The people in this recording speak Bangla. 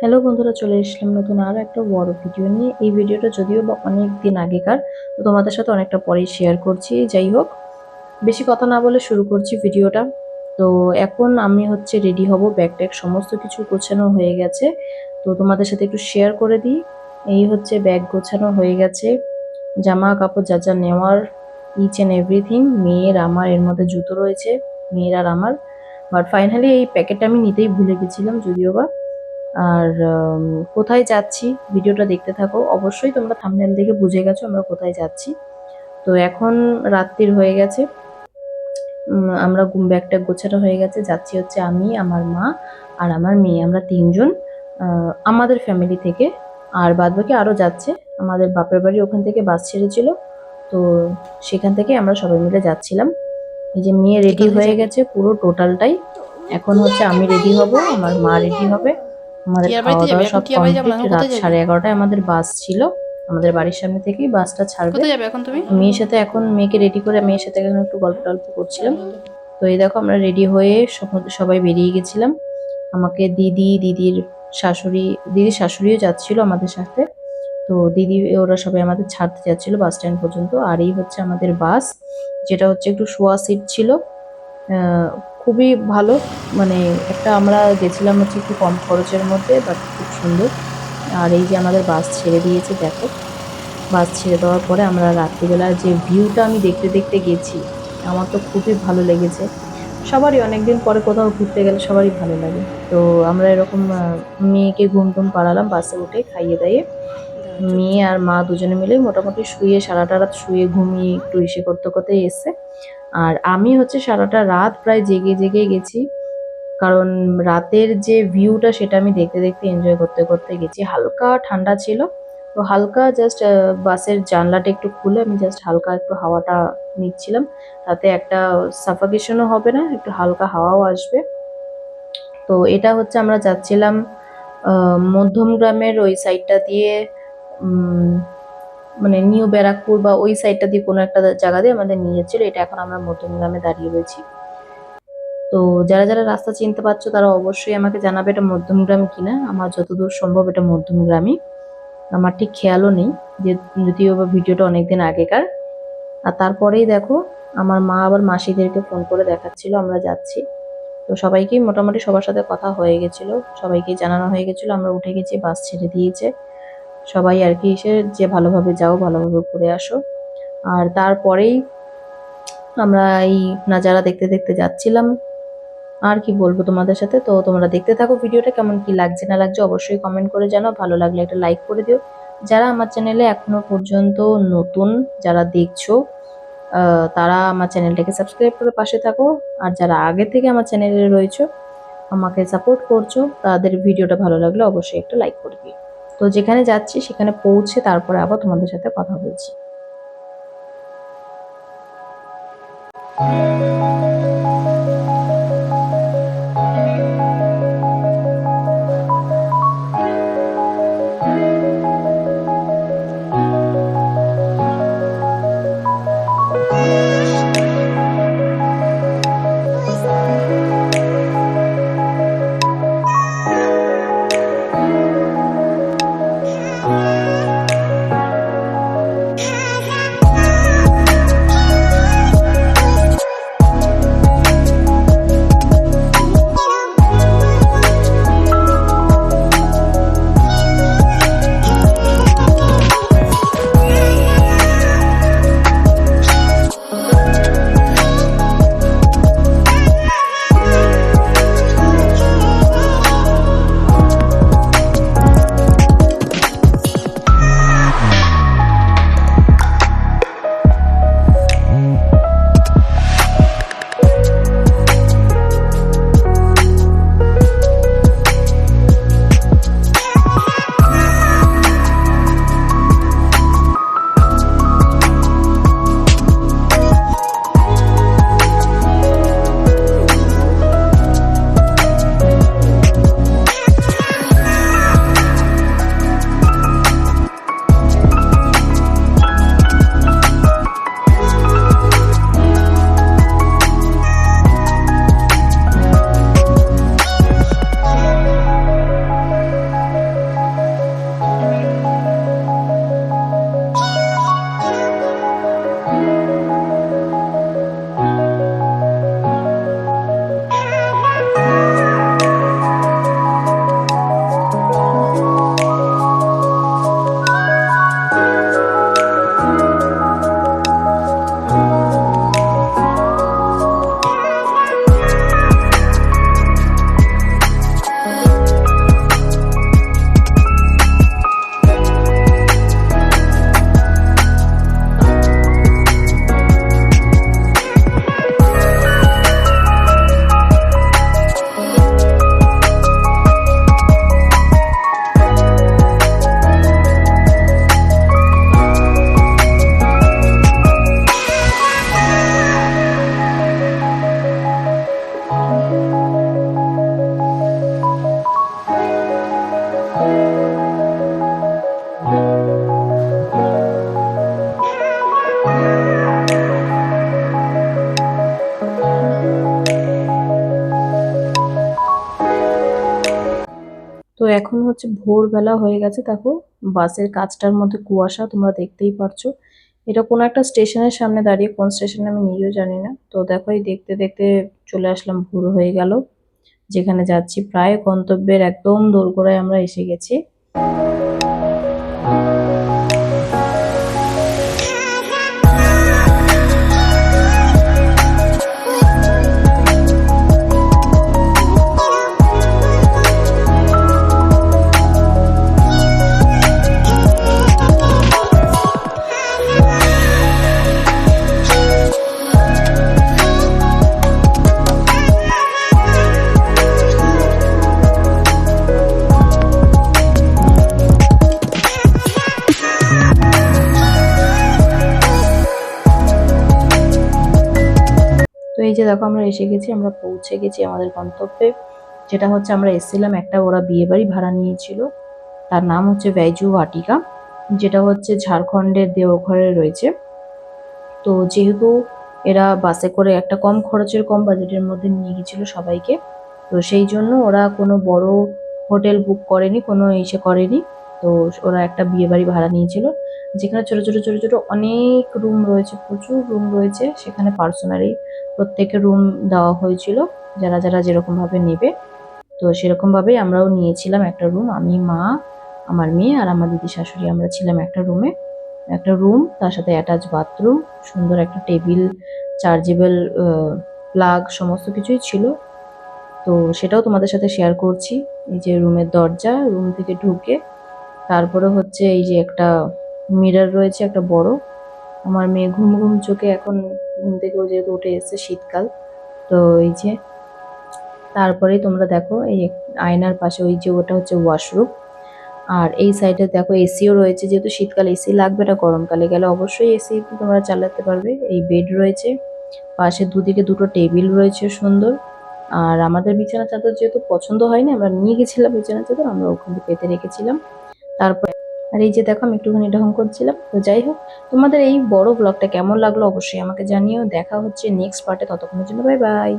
হ্যালো বন্ধুরা, চলে এসলাম নতুন আর একটা বড় ভিডিও নিয়ে। এই ভিডিওটা যদিও বা অনেক দিন আগেকার, তো তোমাদের সাথে অনেকটা পরেই শেয়ার করছি। যাই হোক, বেশি কথা না বলে শুরু করছি ভিডিওটা তো এখন আমি হচ্ছে রেডি হব ব্যাগ ট্যাগ সমস্ত কিছু গোছানো হয়ে গেছে। তো তোমাদের সাথে একটু শেয়ার করে দিই। এই হচ্ছে ব্যাগ গোছানো হয়ে গেছে। জামা কাপড় যা যা নেওয়ার ইচ অ্যান্ড এভরিথিং মেয়ের, আমার, এর মধ্যে জুতো রয়েছে, মেয়ের আর আমার। বাট ফাইনালি এই প্যাকেটটা আমি নিতেই ভুলে গেছিলাম, যদিও বা। আর কোথায় যাচ্ছি ভিডিওটা দেখতে থাকো। অবশ্যই তোমরা থাম্বনেল দেখে বুঝে গেছো আমরা কোথায় যাচ্ছি। তো এখন রাত্রির হয়ে গেছে। আমরা গুম- ব্যাগটা গোছানো হয়ে গেছে। যাচ্ছি হচ্ছে আমি আমার মা আর আমার মেয়ে। আমরা তিনজন আমাদের ফ্যামিলি থেকে। আর বাদ বাকি আরও যাচ্ছে। আমাদের বাপের বাড়ি ওখান থেকে বাস ছেড়েছিল। তো সেখান থেকে আমরা সবাই মিলে যাচ্ছিলাম। এই যে মেয়ে রেডি হয়ে গেছে পুরো টোটালটাই এখন হচ্ছে আমি রেডি হব আমার মা রেডি হবে। আমাদের খাওয়া দাওয়া সব? কমপ্লিট রাত সাড়ে এগারোটায় আমাদের বাস ছিল। আমাদের বাড়ির সামনে থেকেই বাসটা ছাড়বে। যাবে এখন তুমি? মেয়ের সাথে এখন মেয়েকে রেডি করে মেয়ের সাথে এখন একটু গল্প টল্প করছিলাম। তো এই দেখো আমরা রেডি হয়ে সব- সবাই বেরিয়ে গেছিলাম। আমাকে দিদি দিদির শাশুড়ি দিদির শাশুড়িও যাচ্ছিল আমাদের সাথে। তো দিদি ওরা সবাই আমাদের ছাড়তে যাচ্ছিল বাস স্ট্যান্ড পর্যন্ত। আর এই হচ্ছে আমাদের বাস। যেটা হচ্ছে একটু শোয়া সিট ছিল। আহ, খুবই ভালো। মানে একটা আমরা গেছিলাম হচ্ছে একটু কম খরচের মধ্যে বাট খুব সুন্দর। আর এই যে আমাদের বাস ছেড়ে দিয়েছে, দেখো। বাস ছেড়ে দেওয়ার পরে আমরা রাত্রিবেলা যে ভিউটা আমি দেখতে দেখতে গেছি, আমার তো খুবই ভালো লেগেছে। সবারই অনেকদিন পরে কোথাও ঘুরতে গেলে সবারই ভালো লাগে। তো আমরা এরকম মেয়েকে ঘুম টুম পাড়ালাম বাসে উঠে খাইয়ে দাইয়ে। মেয়ে আর মা দুজনে মিলে মোটামুটি শুয়ে সারাটা রাত শুয়ে ঘুমিয়ে একটু ইসে করতে করতে এসছে। আর আমি হচ্ছে সারাটা রাত প্রায় জেগে জেগে গেছি কারণ রাতের যে ভিউটা সেটা আমি দেখতে দেখতে এনজয় করতে করতে গেছি। হালকা ঠান্ডা ছিল তো হালকা জাস্ট বাসের জানলাটা একটু খুলে আমি জাস্ট হালকা একটু হাওয়াটা নিচ্ছিলাম। তাতে একটা সাফাকেশনও হবে না একটু হালকা হাওয়াও আসবে। তো এটা হচ্ছে আমরা যাচ্ছিলাম আহ, মধ্যম গ্রামের ওই সাইডটা দিয়ে মানে নিউ ব্যারাকপুর বা ওই সাইডটা দিয়ে কোনো একটা জায়গা দিয়ে আমাদের নিয়ে যাচ্ছিল, এটা এখন আমরা মধ্যম গ্রামে দাঁড়িয়ে রয়েছি। তো যারা যারা রাস্তা চিনতে পারছ, তারা অবশ্যই আমাকে জানাবে এটা মধ্যমগ্রাম কিনা। আমার যতদূর সম্ভব এটা মধ্যমগ্রামই আমার ঠিক খেয়ালও নেই, যে যদিও বা ভিডিওটা অনেকদিন আগেকার। আর তারপরেই দেখো, আমার মা আবার মাসিদেরকে ফোন করে দেখাচ্ছিল, আমরা যাচ্ছি। তো সবাইকেই মোটামুটি সবার সাথে কথা হয়ে গেছিল সবাইকে জানানো হয়ে গেছিল, আমরা উঠে গেছি, বাস ছেড়ে দিয়েছে। সবাই আর কি এসে যে ভালোভাবে যাও, ভালোভাবে ঘুরে আসো। আর তারপরেই আমরা এই নাজারা দেখতে দেখতে যাচ্ছিলাম। আর কি বলব তোমাদের সাথে? তো তোমরা দেখতে থাকো ভিডিওটা, কেমন কি লাগছে না লাগছে অবশ্যই কমেন্ট করে জানাও। ভালো লাগলে একটা লাইক করে দিও। যারা আমার চ্যানেলে এখনও পর্যন্ত নতুন, যারা দেখছ তারা আমার চ্যানেলটাকে সাবস্ক্রাইব করে পাশে থাকো। আর যারা আগে থেকে আমার চ্যানেলে রয়েছো, আমাকে সাপোর্ট করছ, তাদের ভিডিওটা ভালো লাগলে অবশ্যই একটা লাইক করে দিও। তো যেখানে যাচ্ছি সেখানে পৌঁছে তারপরে আবার তোমাদের সাথে কথা বলছি। তো এখন হচ্ছে ভোরবেলা হয়ে গেছে। দেখো, বাসের কাজটার মধ্যে কুয়াশা, তোমরা দেখতেই পারছ। এটা কোনো একটা স্টেশনের সামনে দাঁড়িয়ে, কোন স্টেশনে আমি নিজেও জানি না। তো দেখো, এই দেখতে দেখতে চলে আসলাম, ভোর হয়ে গেল। যেখানে যাচ্ছি, প্রায় গন্তব্যের একদম দোরগোড়ায় আমরা এসে গেছি। এই যে দেখো আমরা এসে গেছি, আমরা পৌঁছে গেছি আমাদের গন্তব্যে। যেটা হচ্ছে আমরা এসেছিলাম একটা ওরা বিয়ে বাড়ি ভাড়া নিয়েছিল। তার নাম হচ্ছে ব্যয়জু বাটিকা যেটা হচ্ছে ঝাড়খণ্ডের দেওঘরে রয়েছে। তো যেহেতু এরা বাসে করে একটা কম খরচের, কম বাজেটের মধ্যে নিয়ে গেছিল সবাইকে, তো সেই জন্য ওরা কোনো বড় হোটেল বুক করেনি, কোনো ইসে করেনি। তো ওরা একটা বিয়ে বাড়ি ভাড়া নিয়েছিল, যেখানে ছোট ছোট ছোট ছোট অনেক রুম রয়েছে, প্রচুর রুম রয়েছে। সেখানে পার্সোনালি প্রত্যেকের রুম দেওয়া হয়েছিল, যারা যারা যেরকম ভাবে নেবে। তো সেরকম ভাবেই আমরাও নিয়েছিলাম একটা রুম আমি, মা, আমার মেয়ে আর আমার দিদি শাশুড়ি, আমরা ছিলাম একটা রুমে একটা রুম তার সাথে অ্যাটাচ বাথরুম সুন্দর একটা টেবিল চার্জেবল প্লাগ সমস্ত কিছুই ছিল। তো সেটাও তোমাদের সাথে শেয়ার করছি, এই যে রুমের দরজা রুম থেকে ঢুকে তারপরে হচ্ছে এই যে একটা মিরর রয়েছে, একটা বড়। আমার মেয়ে ঘুম ঘুম চোখে এখন ঘুম থেকে যেহেতু উঠে এসেছে শীতকাল। তো এই যে তারপরেই তোমরা দেখো এই আয়নার পাশে ওই যে ওটা হচ্ছে ওয়াশরুম আর এই সাইডে দেখো এসিও রয়েছে, যেহেতু শীতকালে এসি লাগবে না, গরমকালে গেলে অবশ্যই এসি তোমরা চালাতে পারবে। এই বেড রয়েছে, পাশে দুদিকে দুটো টেবিল রয়েছে সুন্দর। আর আমাদের বিছানা চাদর যেহেতু পছন্দ হয়নি, আমরা নিয়ে গেছিলাম বিছানা চাদর, আমরা ওখানে পেতে রেখেছিলাম। তারপর আর এই যে দেখো, আমি একটুখানি ঢং করছিলাম। তো যাই হোক, তোমাদের এই বড় ব্লগটা কেমন লাগল অবশ্যই আমাকে জানিও। দেখা হচ্ছে নেক্সট পার্টে ততক্ষণের জন্য বাই বাই